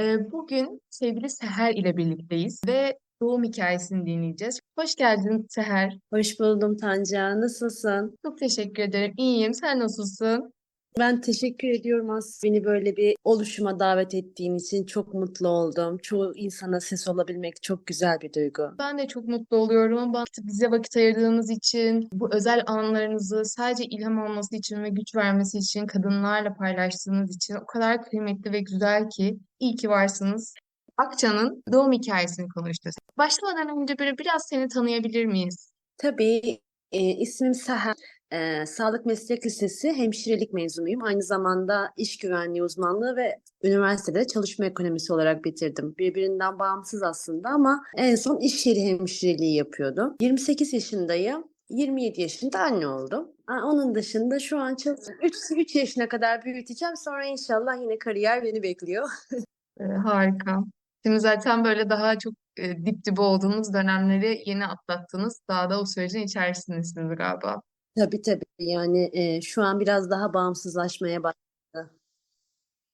Ee, bugün sevgili Seher ile birlikteyiz ve doğum hikayesini dinleyeceğiz. Hoş geldin Seher. Hoş buldum Tanca. Nasılsın? Çok teşekkür ederim. İyiyim. Sen nasılsın? Ben teşekkür ediyorum aslında beni böyle bir oluşuma davet ettiğin için çok mutlu oldum. Çoğu insana ses olabilmek çok güzel bir duygu. Ben de çok mutlu oluyorum ama bize vakit ayırdığınız için, bu özel anlarınızı sadece ilham olması için ve güç vermesi için kadınlarla paylaştığınız için o kadar kıymetli ve güzel ki iyi ki varsınız. Akça'nın doğum hikayesini konuşacağız. Başlamadan önce böyle biraz seni tanıyabilir miyiz? Tabii e, ismim Seher. E, Sağlık Meslek Lisesi hemşirelik mezunuyum. Aynı zamanda iş güvenliği uzmanlığı ve üniversitede çalışma ekonomisi olarak bitirdim. Birbirinden bağımsız aslında ama en son iş yeri hemşireliği yapıyordum. 28 yaşındayım. 27 yaşında anne oldum. Onun dışında şu an çalışıyorum. 3, 3 yaşına kadar büyüteceğim. Sonra inşallah yine kariyer beni bekliyor. Ee, harika. Şimdi zaten böyle daha çok e, dip dibe olduğunuz dönemleri yeni atlattınız. Daha da o sürecin içerisindesiniz galiba. Tabii tabii yani e, şu an biraz daha bağımsızlaşmaya başladı.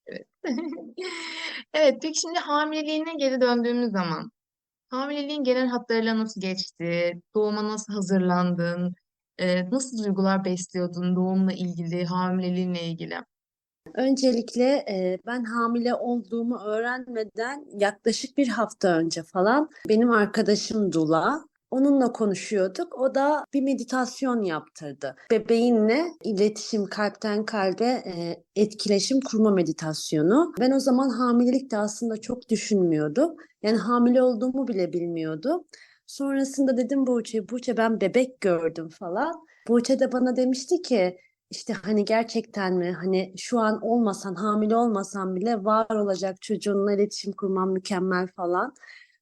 Evet. Evet, peki şimdi hamileliğine geri döndüğümüz zaman hamileliğin genel hatlarıyla nasıl geçti? Doğuma nasıl hazırlandın? Ee, nasıl duygular besliyordun doğumla ilgili, hamileliğinle ilgili? Öncelikle e, ben hamile olduğumu öğrenmeden yaklaşık bir hafta önce falan benim arkadaşım Dula. Onunla konuşuyorduk. O da bir meditasyon yaptırdı. Bebeğinle iletişim, kalpten kalbe e, etkileşim kurma meditasyonu. Ben o zaman hamilelikte aslında çok düşünmüyordum. Yani hamile olduğumu bile bilmiyordum. Sonrasında dedim Buğçe, Buğçe ben bebek gördüm falan. Buğçe de bana demişti ki işte hani gerçekten mi hani şu an olmasan hamile olmasan bile var olacak çocuğunla iletişim kurman mükemmel falan.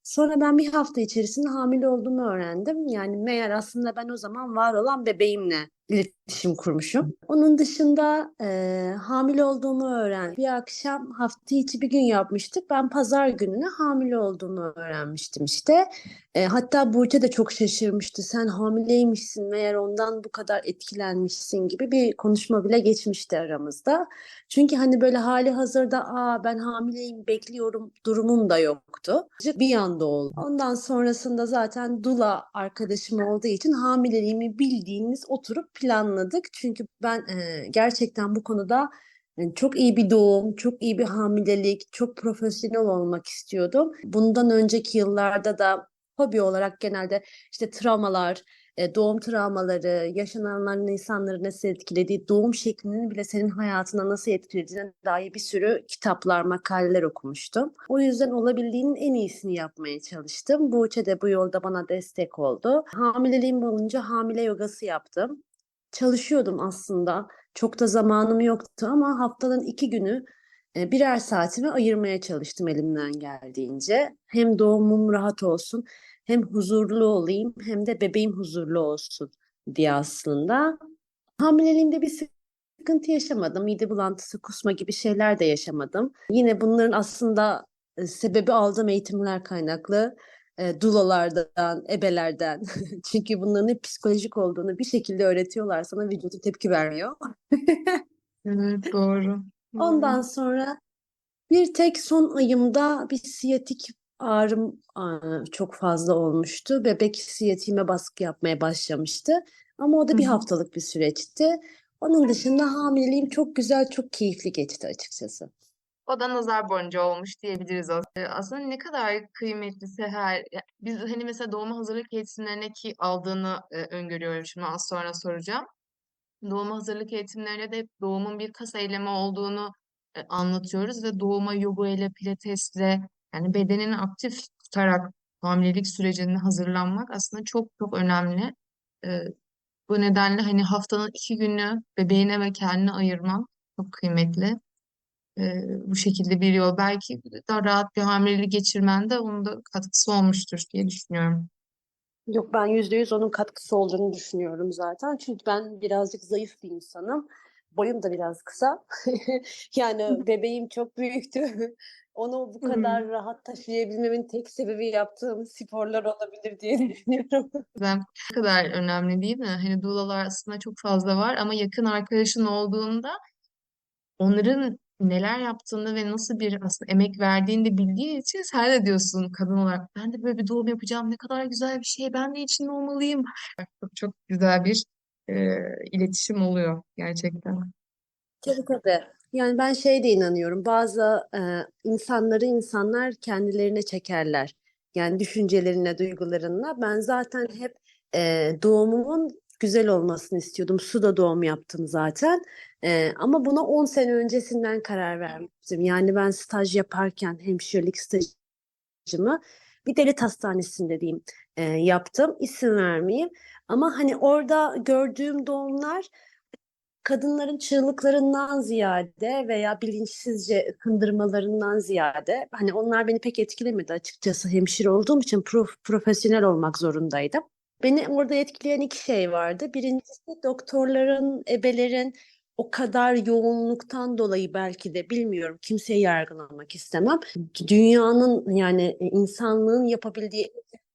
Sonra ben bir hafta içerisinde hamile olduğumu öğrendim. Yani meğer aslında ben o zaman var olan bebeğimle iletişim kurmuşum. Onun dışında e, hamile olduğumu öğrendim. Bir akşam hafta içi bir gün yapmıştık. Ben pazar gününe hamile olduğumu öğrenmiştim işte. E, hatta Burcu da çok şaşırmıştı. Sen hamileymişsin meğer ondan bu kadar etkilenmişsin gibi bir konuşma bile geçmişti aramızda. Çünkü hani böyle hali hazırda aa ben hamileyim bekliyorum durumum da yoktu. Bir anda oldu. Ondan sonrasında zaten Dula arkadaşım olduğu için hamileliğimi bildiğimiz oturup planladık. Çünkü ben e, gerçekten bu konuda yani çok iyi bir doğum, çok iyi bir hamilelik, çok profesyonel olmak istiyordum. Bundan önceki yıllarda da hobi olarak genelde işte travmalar, e, doğum travmaları, yaşananların insanları nasıl etkilediği, doğum şeklinin bile senin hayatına nasıl etkilediğine dair bir sürü kitaplar, makaleler okumuştum. O yüzden olabildiğinin en iyisini yapmaya çalıştım. Buğçe de bu yolda bana destek oldu. Hamileliğim boyunca hamile yogası yaptım. Çalışıyordum aslında. Çok da zamanım yoktu ama haftanın iki günü e, birer saatimi ayırmaya çalıştım elimden geldiğince. Hem doğumum rahat olsun, hem huzurlu olayım, hem de bebeğim huzurlu olsun diye aslında. Hamileliğimde bir sıkıntı yaşamadım. Mide bulantısı, kusma gibi şeyler de yaşamadım. Yine bunların aslında e, sebebi aldığım eğitimler kaynaklı. E, dulalardan, ebelerden. Çünkü bunların hep psikolojik olduğunu bir şekilde öğretiyorlar sana vücudu tepki vermiyor. Evet, doğru. Ondan sonra bir tek son ayımda bir siyatik ağrım aa, çok fazla olmuştu. Bebek siyatiğime baskı yapmaya başlamıştı. Ama o da bir hı. haftalık bir süreçti. Onun dışında hamileliğim çok güzel, çok keyifli geçti açıkçası. O da nazar boncuğu olmuş diyebiliriz aslında. Ee, Aslında ne kadar kıymetli Seher. Biz hani mesela doğuma hazırlık eğitimlerine ki aldığını e, öngörüyorum şimdi az sonra soracağım. Doğuma hazırlık eğitimlerinde de hep doğumun bir kas eylemi olduğunu e, anlatıyoruz ve doğuma yoga ile pilatesle yani bedenini aktif tutarak hamilelik sürecine hazırlanmak aslında çok çok önemli. E, bu nedenle hani haftanın iki günü bebeğine ve kendine ayırman çok kıymetli. E, bu şekilde bir yol. Belki daha rahat bir hamilelik geçirmende onun da katkısı olmuştur diye düşünüyorum. Yok ben yüzde yüz onun katkısı olduğunu düşünüyorum zaten. Çünkü ben birazcık zayıf bir insanım. Boyum da biraz kısa. Yani bebeğim çok büyüktü. Onu bu kadar rahat taşıyabilmemin tek sebebi yaptığım sporlar olabilir diye düşünüyorum. Ben ne kadar önemli değil mi? Hani doulalar aslında çok fazla var ama yakın arkadaşın olduğunda onların neler yaptığını ve nasıl bir aslında emek verdiğini de bildiği için sen de diyorsun kadın olarak ben de böyle bir doğum yapacağım ne kadar güzel bir şey ben de içinde olmalıyım. Çok çok güzel bir e, iletişim oluyor gerçekten. Tabii tabii. Yani ben şey de inanıyorum. Bazı e, insanları insanlar kendilerine çekerler. Yani düşüncelerine, duygularına. Ben zaten hep e, doğumumun güzel olmasını istiyordum. Suda doğum yaptım zaten. E, ama buna 10 sene öncesinden karar vermiştim. Yani ben staj yaparken hemşirelik stajımı bir devlet hastanesinde diyeyim e, yaptım. İsim vermeyeyim. Ama hani orada gördüğüm doğumlar kadınların çığlıklarından ziyade veya bilinçsizce kındırmalarından ziyade hani onlar beni pek etkilemedi açıkçası hemşire olduğum için prof, profesyonel olmak zorundaydım. Beni orada etkileyen iki şey vardı. Birincisi doktorların, ebelerin o kadar yoğunluktan dolayı belki de bilmiyorum kimseyi yargılamak istemem. Dünyanın yani insanlığın yapabildiği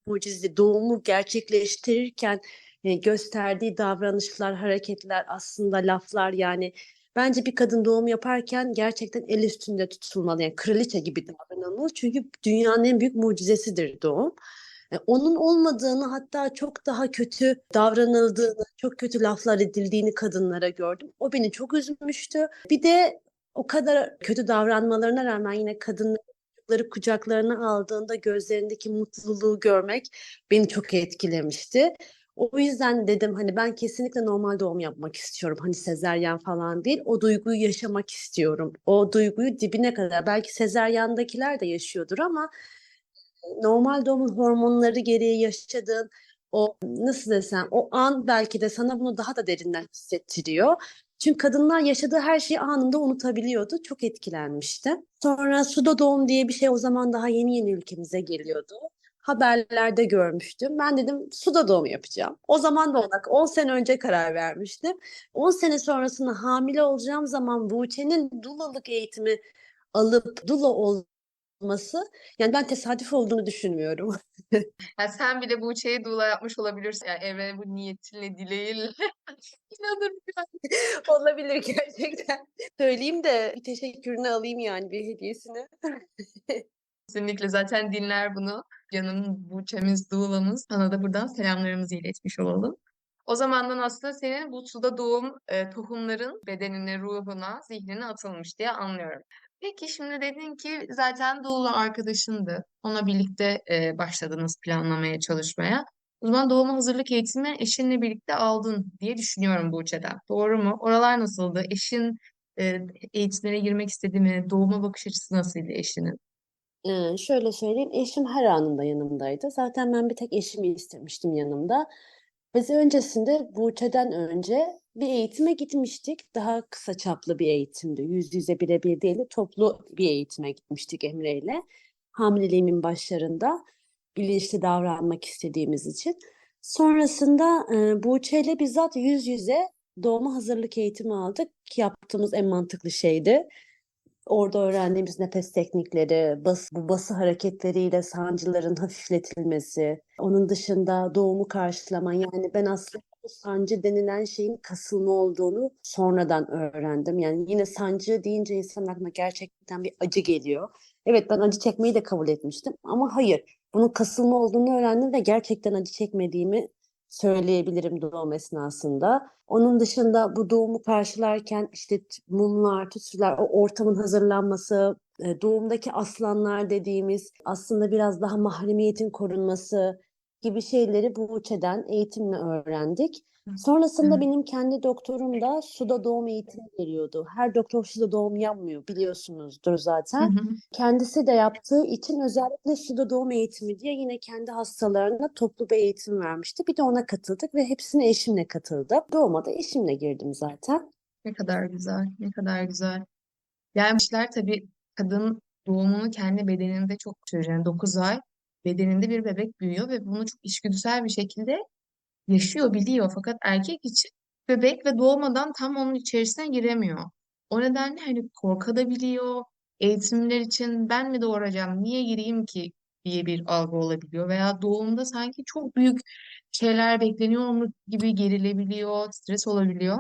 mucize doğumu gerçekleştirirken e, gösterdiği davranışlar, hareketler, aslında laflar yani bence bir kadın doğum yaparken gerçekten el üstünde tutulmalı. Yani kraliçe gibi davranılmalı. Çünkü dünyanın en büyük mucizesidir doğum. E, onun olmadığını hatta çok daha kötü davranıldığını, çok kötü laflar edildiğini kadınlara gördüm. O beni çok üzmüştü. Bir de o kadar kötü davranmalarına rağmen yine kadınları kucaklarına aldığında gözlerindeki mutluluğu görmek beni çok etkilemişti. O yüzden dedim hani ben kesinlikle normal doğum yapmak istiyorum. Hani sezeryan falan değil. O duyguyu yaşamak istiyorum. O duyguyu dibine kadar. Belki sezeryandakiler de yaşıyordur ama normal doğumun hormonları gereği yaşadığın o nasıl desem o an belki de sana bunu daha da derinden hissettiriyor. Çünkü kadınlar yaşadığı her şeyi anında unutabiliyordu. Çok etkilenmişti. Sonra suda doğum diye bir şey o zaman daha yeni yeni ülkemize geliyordu haberlerde görmüştüm. Ben dedim suda doğum yapacağım. O zaman da ona 10 sene önce karar vermiştim. 10 sene sonrasında hamile olacağım zaman Buğçe'nin dulalık eğitimi alıp dula olması yani ben tesadüf olduğunu düşünmüyorum. Yani sen bile bu şeyi dula yapmış olabilirsin. Yani evrene bu niyetinle, dileğiyle. İnanırım yani. Olabilir gerçekten. Söyleyeyim de bir teşekkürünü alayım yani bir hediyesini. Kesinlikle zaten dinler bunu. Canım Buğçe'miz, Doğulamız. Sana da buradan selamlarımızı iletmiş olalım. O zamandan aslında senin bu suda doğum e, tohumların bedenine, ruhuna, zihnine atılmış diye anlıyorum. Peki şimdi dedin ki zaten Doğulu arkadaşındı. Ona birlikte e, başladınız planlamaya, çalışmaya. O zaman doğuma hazırlık eğitimi eşinle birlikte aldın diye düşünüyorum Buğçe'den. Doğru mu? Oralar nasıldı? Eşin e, eğitimlere girmek istedi mi? Doğuma bakış açısı nasıldı eşinin? Ee, şöyle söyleyeyim, eşim her anında yanımdaydı. Zaten ben bir tek eşimi istemiştim yanımda. Biz öncesinde Buğçe'den önce bir eğitime gitmiştik. Daha kısa çaplı bir eğitimdi. Yüz yüze birebir değil de toplu bir eğitime gitmiştik Emre ile. Hamileliğimin başlarında bilinçli davranmak istediğimiz için. Sonrasında e, Buğçe ile bizzat yüz yüze doğuma hazırlık eğitimi aldık. Yaptığımız en mantıklı şeydi. Orada öğrendiğimiz nefes teknikleri, bas, bu bası hareketleriyle sancıların hafifletilmesi, onun dışında doğumu karşılama. Yani ben aslında bu sancı denilen şeyin kasılma olduğunu sonradan öğrendim. Yani yine sancı deyince insan aklına gerçekten bir acı geliyor. Evet ben acı çekmeyi de kabul etmiştim ama hayır. Bunun kasılma olduğunu öğrendim ve gerçekten acı çekmediğimi söyleyebilirim doğum esnasında. Onun dışında bu doğumu karşılarken işte mumlar, tütsüler, o ortamın hazırlanması, e, doğumdaki aslanlar dediğimiz aslında biraz daha mahremiyetin korunması gibi şeyleri bu Buğçe'den eğitimle öğrendik. Sonrasında benim kendi doktorum da suda doğum eğitimi veriyordu. Her doktor suda doğum yapmıyor biliyorsunuzdur zaten. hı. Kendisi de yaptığı için özellikle suda doğum eğitimi diye yine kendi hastalarına toplu bir eğitim vermişti. Bir de ona katıldık ve hepsine eşimle katıldı. Doğuma da eşimle girdim zaten. Ne kadar güzel, ne kadar güzel. Yani işler tabii kadın doğumunu kendi bedeninde çok sürüyor. Yani 9 ay bedeninde bir bebek büyüyor ve bunu çok içgüdüsel bir şekilde yaşıyor, biliyor. Fakat erkek için bebek ve doğmadan tam onun içerisine giremiyor. O nedenle hani korkabiliyor. Eğitimler için ben mi doğuracağım, niye gireyim ki diye bir algı olabiliyor. Veya doğumda sanki çok büyük şeyler bekleniyor gibi gerilebiliyor, stres olabiliyor.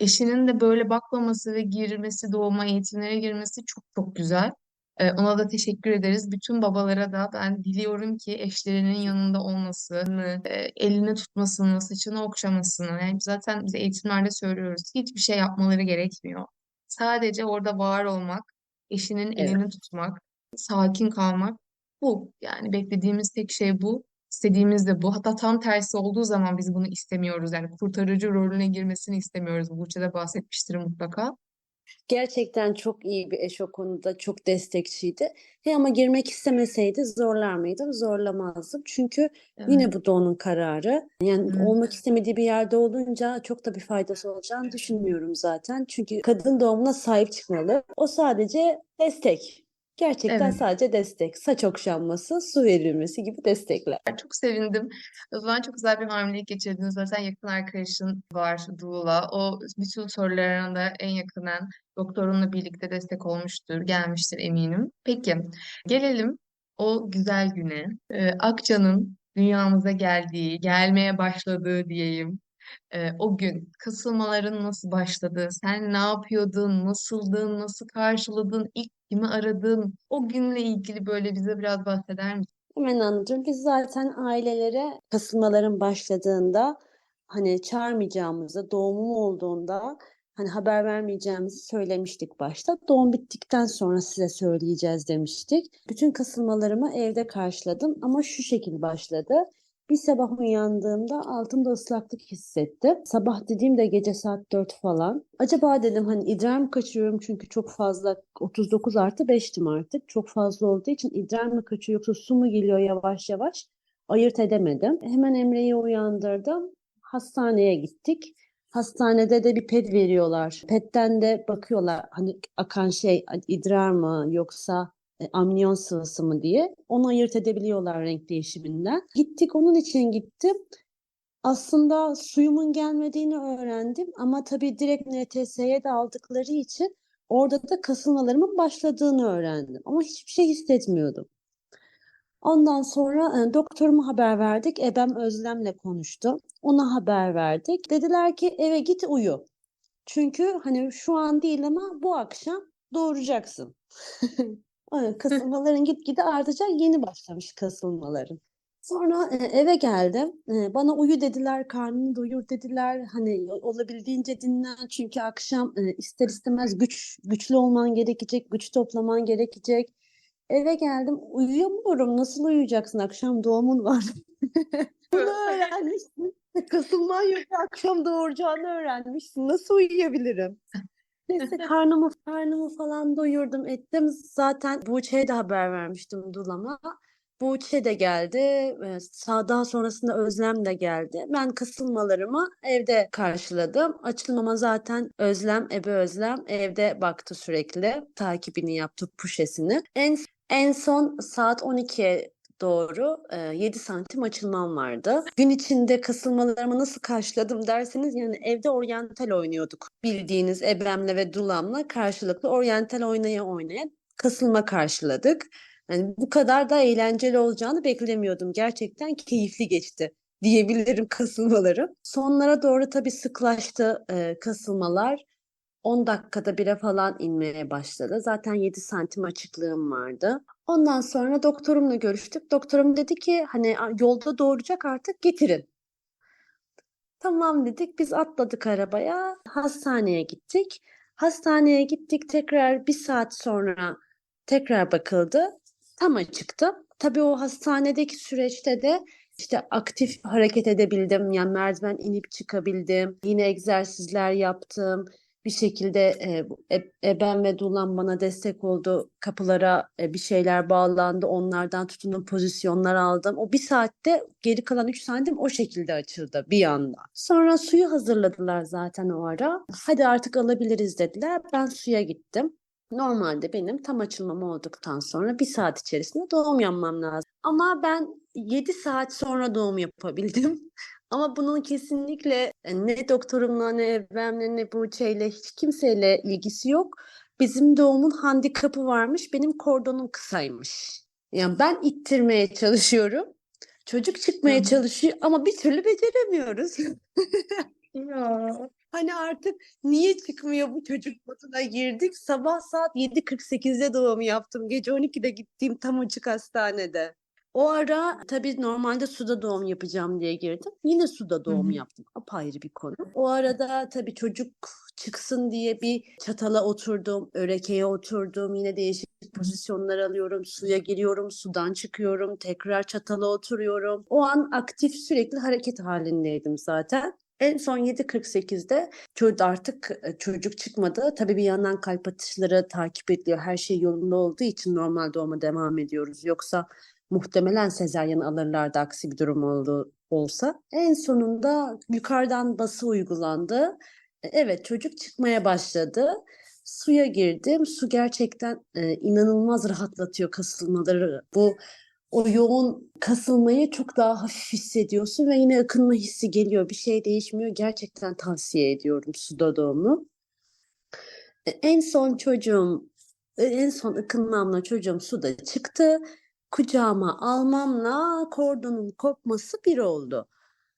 Eşinin de böyle bakmaması ve girmesi, doğuma eğitimlere girmesi çok çok güzel. Ee, ona da teşekkür ederiz. Bütün babalara da ben diliyorum ki eşlerinin yanında olmasını, e, elini tutmasını, saçını okşamasını. Yani zaten biz eğitimlerde söylüyoruz. Hiçbir şey yapmaları gerekmiyor. Sadece orada var olmak, eşinin Evet. elini tutmak, sakin kalmak. Bu. Yani beklediğimiz tek şey bu. İstediğimiz de bu. Hatta tam tersi olduğu zaman biz bunu istemiyoruz. Yani kurtarıcı rolüne girmesini istemiyoruz. Burç'a da bahsetmiştir mutlaka. Gerçekten çok iyi bir eş o konuda çok destekçiydi. He ama girmek istemeseydi zorlar mıydım? Zorlamazdım. Çünkü Evet. yine bu da onun kararı. Yani Hı. olmak istemediği bir yerde olunca çok da bir faydası olacağını düşünmüyorum zaten. Çünkü kadın doğumuna sahip çıkmalı. O sadece destek. Gerçekten Evet. sadece destek. Saç okşanması, su verilmesi gibi destekler. Çok sevindim. O zaman çok güzel bir hamilelik geçirdin. Zaten yakın arkadaşın var Duğla. O bütün sorularına da en yakından doktorunla birlikte destek olmuştur, gelmiştir eminim. Peki, gelelim o güzel güne. Ee, Akça'nın dünyamıza geldiği, gelmeye başladığı diyeyim. Ee, o gün kasılmaların nasıl başladı? Sen ne yapıyordun? Nasıldın? Nasıl karşıladın? İlk kimi aradın? O günle ilgili böyle bize biraz bahseder misin? Hemen anlatıyorum. Biz zaten ailelere kasılmaların başladığında hani çağırmayacağımızı, doğumum olduğunda hani haber vermeyeceğimizi söylemiştik başta. Doğum bittikten sonra size söyleyeceğiz demiştik. Bütün kasılmalarımı evde karşıladım ama şu şekil başladı. Bir sabah uyandığımda altımda ıslaklık hissettim. Sabah dediğimde gece saat 4 falan. Acaba dedim hani idrar mı kaçırıyorum çünkü çok fazla 39 artı 5'tim artık. Çok fazla olduğu için idrar mı kaçıyor yoksa su mu geliyor yavaş yavaş ayırt edemedim. Hemen Emre'yi uyandırdım. Hastaneye gittik. Hastanede de bir ped veriyorlar. Pedden de bakıyorlar hani akan şey idrar mı yoksa amniyon sıvısı mı diye. Onu ayırt edebiliyorlar renk değişiminden. Gittik onun için gittim. Aslında suyumun gelmediğini öğrendim ama tabii direkt NTS'ye de aldıkları için orada da kasılmalarımın başladığını öğrendim. Ama hiçbir şey hissetmiyordum. Ondan sonra e, doktoruma haber verdik. Ebem Özlem'le konuştu. Ona haber verdik. Dediler ki eve git uyu. Çünkü hani şu an değil ama bu akşam doğuracaksın. Ay, Kasılmaların gitgide artacak. Yeni başlamış kasılmaların. Sonra e, eve geldim. E, bana uyu dediler, karnını doyur dediler. Hani olabildiğince dinlen çünkü akşam e, ister istemez güç güçlü olman gerekecek, güç toplaman gerekecek. Eve geldim, uyuyamıyorum. Nasıl uyuyacaksın? Akşam doğumun var. Bunu öğrenmişsin. Kasılman yok, akşam doğuracağını öğrenmişsin. Nasıl uyuyabilirim? Neyse karnımı karnımı falan doyurdum ettim. Zaten Buğçe'ye de haber vermiştim Dulam'a. Buğçe de geldi. Ee, daha sonrasında Özlem de geldi. Ben kasılmalarımı evde karşıladım. Açılmama zaten Özlem, Ebe Özlem evde baktı sürekli. Takibini yaptı, puşesini. En en son saat 12'ye doğru e, 7 santim açılmam vardı. Gün içinde kasılmalarımı nasıl karşıladım derseniz yani evde oryantal oynuyorduk. Bildiğiniz ebemle ve dulamla karşılıklı oryantal oynaya oynaya kasılma karşıladık. Yani bu kadar da eğlenceli olacağını beklemiyordum. Gerçekten keyifli geçti diyebilirim kasılmalarım. Sonlara doğru tabii sıklaştı e, kasılmalar. 10 dakikada bire falan inmeye başladı. Zaten 7 santim açıklığım vardı. Ondan sonra doktorumla görüştük. Doktorum dedi ki hani "A- yolda doğuracak artık getirin. Tamam dedik. Biz atladık arabaya. Hastaneye gittik. Hastaneye gittik. Tekrar bir saat sonra tekrar bakıldı. Tam açıktı. Tabii o hastanedeki süreçte de işte aktif hareket edebildim. Yani merdiven inip çıkabildim. Yine egzersizler yaptım. Bir şekilde e, bu e- ve Dulam bana destek oldu. Kapılara e, bir şeyler bağlandı. Onlardan tutunup pozisyonlar aldım. O bir saatte geri kalan 3 santim o şekilde açıldı bir anda. Sonra suyu hazırladılar zaten o ara. Hadi artık alabiliriz dediler. Ben suya gittim. Normalde benim tam açılmam olduktan sonra bir saat içerisinde doğum yapmam lazım. Ama ben 7 saat sonra doğum yapabildim. Ama bunun kesinlikle e, ne doktorumla ne Evren'le ne Buğçe'yle hiç kimseyle ilgisi yok. Bizim doğumun handikapı varmış. Benim kordonum kısaymış. Yani ben ittirmeye çalışıyorum. Çocuk çıkmaya çalışıyor ama bir türlü beceremiyoruz. Ya. Hani artık niye çıkmıyor bu çocuk moduna girdik. Sabah saat 7.48'de doğum yaptım. Gece 12'de gittiğim tam açık hastanede. O ara tabii normalde suda doğum yapacağım diye girdim. Yine suda doğum hı. yaptım. Apayrı bir konu. O arada tabii çocuk çıksın diye bir çatala oturdum, örekeye oturdum. Yine değişik pozisyonlar alıyorum. Suya giriyorum, sudan çıkıyorum, tekrar çatala oturuyorum. O an aktif sürekli hareket halindeydim zaten. En son 7.48'de çocuk artık e, çocuk çıkmadı. Tabii bir yandan kalp atışları takip ediliyor. Her şey yolunda olduğu için normal doğuma devam ediyoruz. Yoksa muhtemelen sezaryen alırlardı aksi bir durum oldu, olsa. En sonunda yukarıdan bası uygulandı. E, Evet çocuk çıkmaya başladı. Suya girdim. Su gerçekten e, inanılmaz rahatlatıyor kasılmaları. Bu o yoğun kasılmayı çok daha hafif hissediyorsun ve yine ıkınma hissi geliyor. Bir şey değişmiyor. Gerçekten tavsiye ediyorum suda doğumu. E, En son çocuğum, e, en son ıkınmamla çocuğum suda çıktı. Kucağıma almamla kordonun kopması bir oldu.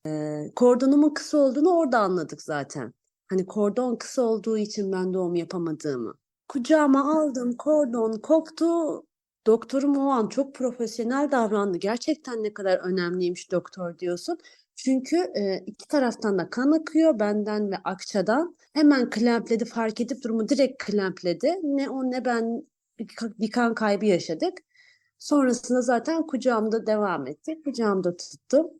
E, Kordonumun kısa olduğunu orada anladık zaten. Hani kordon kısa olduğu için ben doğum yapamadığımı. Kucağıma aldım, kordon koptu. Doktorum o an çok profesyonel davrandı. Gerçekten ne kadar önemliymiş doktor diyorsun. Çünkü e, iki taraftan da kan akıyor benden ve Akça'dan. Hemen klempledi, fark edip durumu direkt klempledi. Ne o ne ben bir, ka- bir kan kaybı yaşadık. Sonrasında zaten kucağımda devam etti. Kucağımda tuttum.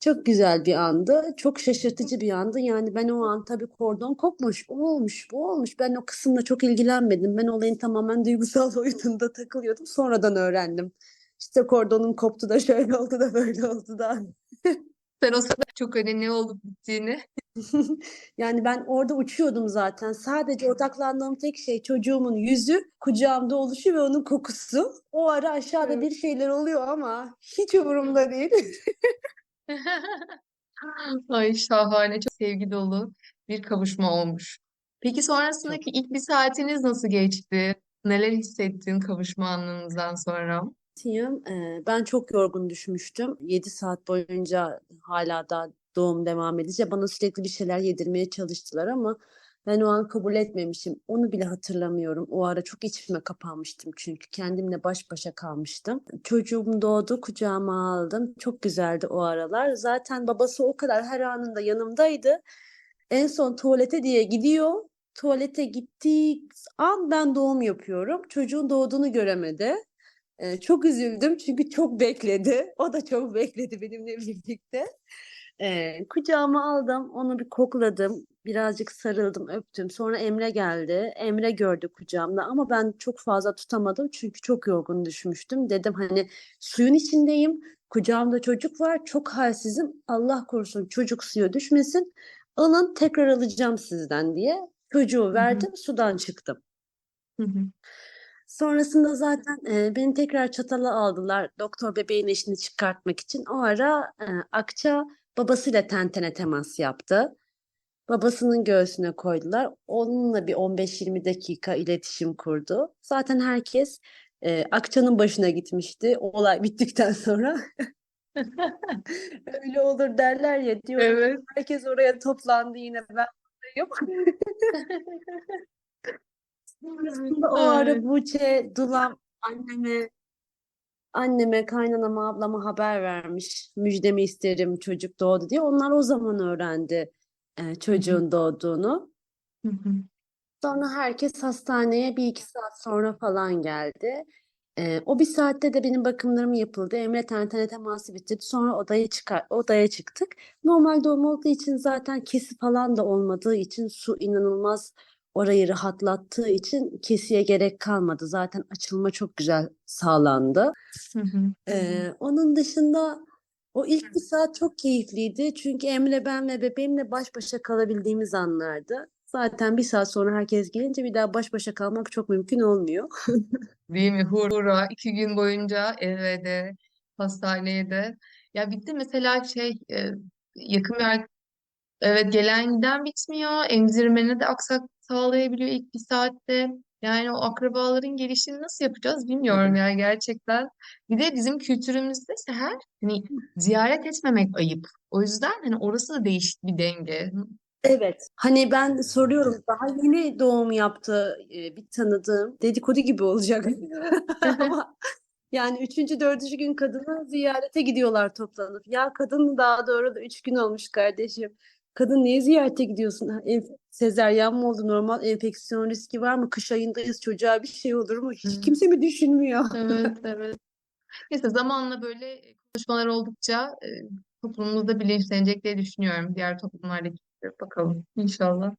Çok güzel bir andı. Çok şaşırtıcı bir andı. Yani ben o an tabii kordon kopmuş, o olmuş, bu olmuş. Ben o kısımla çok ilgilenmedim. Ben olayın tamamen duygusal boyutunda takılıyordum. Sonradan öğrendim. İşte kordonum koptu da şöyle oldu da böyle oldu da. Sen o sırada çok öyle ne olup bittiğini. Yani ben orada uçuyordum zaten. Sadece odaklandığım tek şey çocuğumun yüzü, kucağımda oluşu ve onun kokusu. O ara aşağıda Evet. bir şeyler oluyor ama hiç umurumda değil. Ay şahane, çok sevgi dolu bir kavuşma olmuş. Peki sonrasındaki ilk bir saatiniz nasıl geçti? Neler hissettin kavuşma anınızdan sonra? Eee, ben çok yorgun düşmüştüm. 7 saat boyunca hala da doğum devam edince bana sürekli bir şeyler yedirmeye çalıştılar ama ben o an kabul etmemişim. Onu bile hatırlamıyorum. O ara çok içime kapanmıştım çünkü kendimle baş başa kalmıştım. Çocuğum doğdu, kucağıma aldım. Çok güzeldi o aralar. Zaten babası o kadar her anında yanımdaydı. En son tuvalete diye gidiyor. Tuvalete gittiği an ben doğum yapıyorum. Çocuğun doğduğunu göremedi. Ee, çok üzüldüm çünkü çok bekledi. O da çok bekledi benimle birlikte. Ee, kucağıma aldım, onu bir kokladım, birazcık sarıldım, öptüm. Sonra Emre geldi. Emre gördü kucağımda ama ben çok fazla tutamadım çünkü çok yorgun düşmüştüm. Dedim hani suyun içindeyim, kucağımda çocuk var, çok halsizim. Allah korusun çocuk suya düşmesin. Alın tekrar alacağım sizden diye. Çocuğu verdim, sudan çıktım. Hı hı. Sonrasında zaten e, beni tekrar çatala aldılar doktor bebeğin eşini çıkartmak için. O ara e, Akça babasıyla tentene temas yaptı. Babasının göğsüne koydular. Onunla bir 15-20 dakika iletişim kurdu. Zaten herkes e, Akça'nın başına gitmişti. O olay bittikten sonra öyle olur derler ya diyorum. Evet. Herkes oraya toplandı yine ben buradayım. Sonrasında o ara Ay. Buğçe, Dulam anneme anneme, kaynanama, ablama haber vermiş. Müjdemi isterim çocuk doğdu diye. Onlar o zaman öğrendi e, çocuğun doğduğunu. Hı hı. Sonra herkes hastaneye bir iki saat sonra falan geldi. E, o bir saatte de benim bakımlarım yapıldı. Emre tentene teması bitirdi. Sonra odaya çıkar, odaya çıktık. Normal doğum olduğu için zaten kesi falan da olmadığı için su inanılmaz orayı rahatlattığı için kesiye gerek kalmadı. Zaten açılma çok güzel sağlandı. Hı hı. Ee, onun dışında o ilk bir saat çok keyifliydi. Çünkü Emre ben ve bebeğimle baş başa kalabildiğimiz anlardı. Zaten bir saat sonra herkes gelince bir daha baş başa kalmak çok mümkün olmuyor. Değil mi? Hurra. iki gün boyunca eve de, hastaneye de. Ya de mesela şey yakın bir evet gelen giden bitmiyor. Emzirmene de aksak sağlayabiliyor ilk bir saatte. Yani o akrabaların gelişini nasıl yapacağız bilmiyorum yani gerçekten. Bir de bizim kültürümüzde seher hani ziyaret etmemek ayıp. O yüzden hani orası da değişik bir denge. Evet. Hani ben soruyorum daha yeni doğum yaptı e, bir tanıdığım dedikodu gibi olacak ama yani üçüncü dördüncü gün kadını ziyarete gidiyorlar toplanıp. Ya kadın daha doğru da üç gün olmuş kardeşim. Kadın niye ziyarete gidiyorsun? Enf- Sezaryen mi oldu? Normal enfeksiyon riski var mı? Kış ayındayız çocuğa bir şey olur mu? Hiç Evet. kimse mi düşünmüyor? Evet, evet. Neyse zamanla böyle konuşmalar oldukça e, toplumumuzda bilinçlenecek diye düşünüyorum. Diğer toplumlardaki. Bakalım inşallah.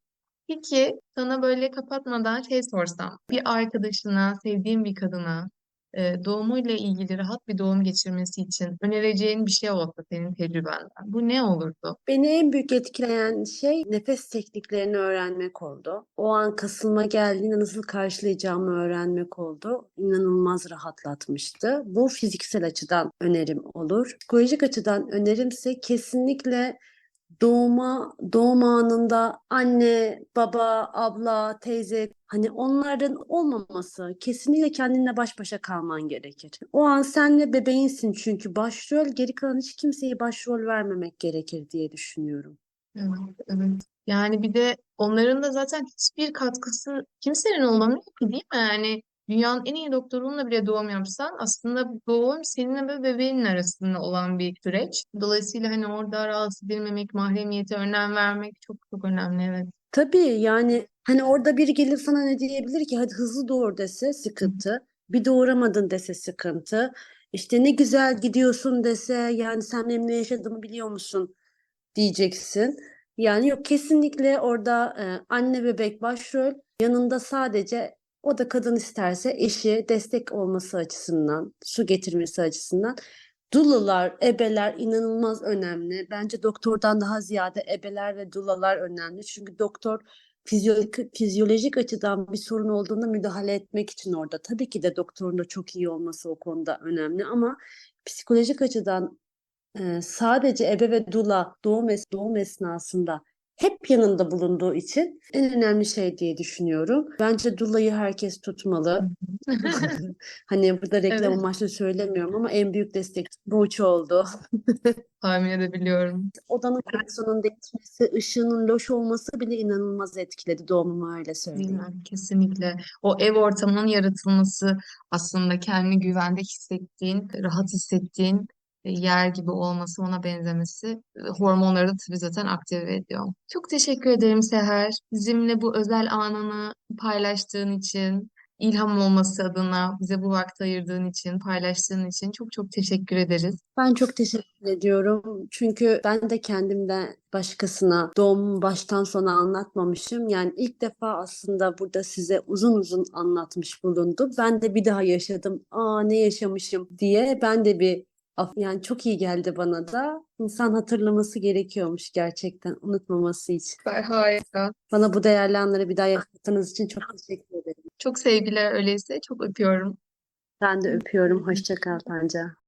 Peki sana böyle kapatmadan şey sorsam. Bir arkadaşına, sevdiğin bir kadına e, doğumuyla ilgili rahat bir doğum geçirmesi için önereceğin bir şey olsa senin tecrübenden. Bu ne olurdu? Beni en büyük etkileyen şey nefes tekniklerini öğrenmek oldu. O an kasılma geldiğinde nasıl karşılayacağımı öğrenmek oldu. İnanılmaz rahatlatmıştı. Bu fiziksel açıdan önerim olur. Psikolojik açıdan önerimse kesinlikle doğuma, doğum anında anne, baba, abla, teyze hani onların olmaması kesinlikle kendinle baş başa kalman gerekir. O an senle bebeğinsin çünkü başrol geri kalan hiç kimseye başrol vermemek gerekir diye düşünüyorum. Evet, evet. Yani bir de onların da zaten hiçbir katkısı kimsenin olamıyor ki değil mi? Yani dünyanın en iyi doktorunla bile doğum yapsan aslında doğum seninle ve bebeğinin arasında olan bir süreç. Dolayısıyla hani orada rahatsız edilmemek, mahremiyete önem vermek çok çok önemli. Evet. Tabii yani hani orada biri gelir sana ne diyebilir ki hadi hızlı doğur dese sıkıntı. Bir doğuramadın dese sıkıntı. İşte ne güzel gidiyorsun dese yani sen benim ne yaşadığımı biliyor musun diyeceksin. Yani yok kesinlikle orada e, anne bebek başrol yanında sadece o da kadın isterse eşi destek olması açısından su getirmesi açısından Dulalar, ebeler inanılmaz önemli. Bence doktordan daha ziyade ebeler ve dulalar önemli. Çünkü doktor fizyolojik, fizyolojik açıdan bir sorun olduğunda müdahale etmek için orada. Tabii ki de doktorun da çok iyi olması o konuda önemli ama psikolojik açıdan e, sadece ebe ve dula doğum, es- doğum esnasında hep yanında bulunduğu için en önemli şey diye düşünüyorum. Bence dulayı herkes tutmalı. Hani burada reklam Evet, amaçlı söylemiyorum ama en büyük destek Burç oldu. tahmin edebiliyorum. Odanın kokusunun değişmesi, ışığının loş olması bile inanılmaz etkiledi doğumumu öyle söyleyeyim. mi? Kesinlikle. O ev ortamının yaratılması aslında kendini güvende hissettiğin, rahat hissettiğin yer gibi olması, ona benzemesi e, hormonları da tabii zaten aktive ediyor. Çok teşekkür ederim Seher. Bizimle bu özel anını paylaştığın için, ilham olması adına bize bu vakti ayırdığın için, paylaştığın için çok çok teşekkür ederiz. Ben çok teşekkür ediyorum. Çünkü ben de kendimden başkasına doğumumu baştan sona anlatmamışım. Yani ilk defa aslında burada size uzun uzun anlatmış bulundum. Ben de bir daha yaşadım. Aa ne yaşamışım diye ben de bir yani çok iyi geldi bana da. İnsan hatırlaması gerekiyormuş gerçekten unutmaması için. Süper, harika. Bana bu değerli anları bir daha yaşattığınız için çok teşekkür ederim. Çok sevgiler öyleyse. Çok öpüyorum. Ben de öpüyorum. Hoşça kal Tanca.